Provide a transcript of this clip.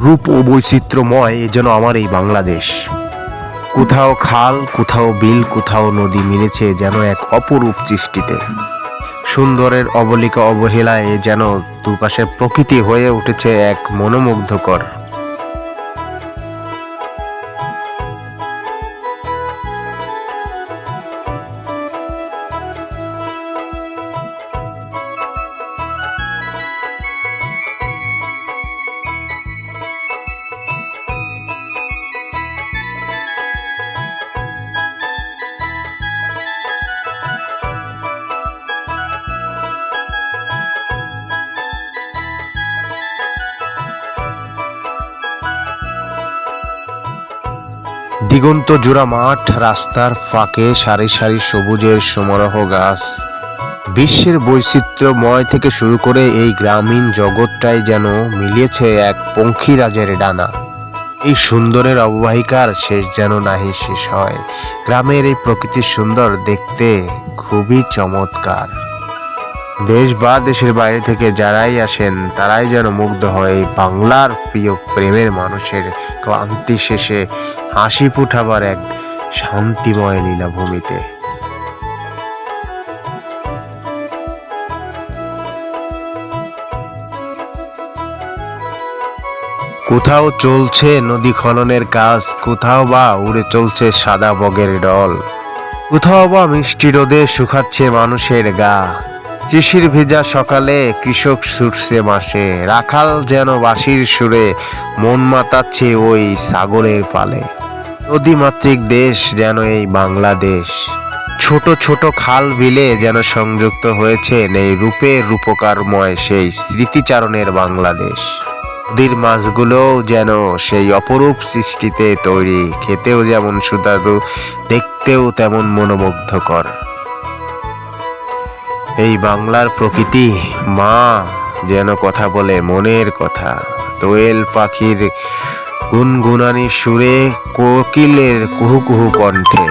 রূপ ও বৈচিত্র্যময় এ যেন আমার এই বাংলাদেশ। কোথাও খাল, কোথাও বিল, কোথাও নদী মিলেছে যেন এক অপরূপ সৃষ্টিতে। সুন্দরের অবলিকা অবহেলায় যেন দুপাশে প্রকৃতি হয়ে উঠেছে এক মনোমুগ্ধকর দিগন্ত জোড়া মাঠ, রাস্তার ফাঁকে সারি সারি সবুজের সমারোহ গাছ। বিশ্বের বৈচিত্র্যময় থেকে শুরু করে এই গ্রামীণ জগৎটাই যেন মিলিয়েছে এক পঙ্খিরাজের ডানা। এই সুন্দরের অববাহিকার শেষ যেন নাহি শেষ হয়। গ্রামের এই প্রকৃতির সুন্দর দেখতে খুবই চমৎকার। দেশ বা দেশের বাইরে থেকে যারাই আসেন, তারাই যেন মুগ্ধ হয় বাংলার প্রিয় প্রেমের মানুষের ক্লান্তি শেষে হাসি ফুটাবার এক শান্তিময় লীলাভূমিতে। কোথাও চলছে নদী খননের কাজ, কোথাও বা উড়ে চলছে সাদা বগের ডল, কোথাও বা মিষ্টি রোদে শুকাচ্ছে মানুষের গা। শিশির ভেজা সকালে কৃষক ছুটছে মাসে রাখাল যেন বাঁশির সুরে মন মাতাচ্ছে ওই সাগরের পালে। নদীমাতৃক দেশ যেন এই বাংলাদেশ। ছোট ছোট খাল বিলে যেন সংযুক্ত হয়েছে এই রূপের রূপকারময় সেই স্মৃতিচারণের বাংলাদেশ। নদীর মাছগুলোও যেন সেই অপরূপ সৃষ্টিতে তৈরি। খেতেও যেমন সুদারু দেখতেও তেমন মনোমুগ্ধকর। এই বাংলার প্রকৃতি, মা যেন কথা বলে মনের কথা। দোয়েল পাখির গুনগুনানি সুরে কোকিলের কুহু কুহু কণ্ঠে।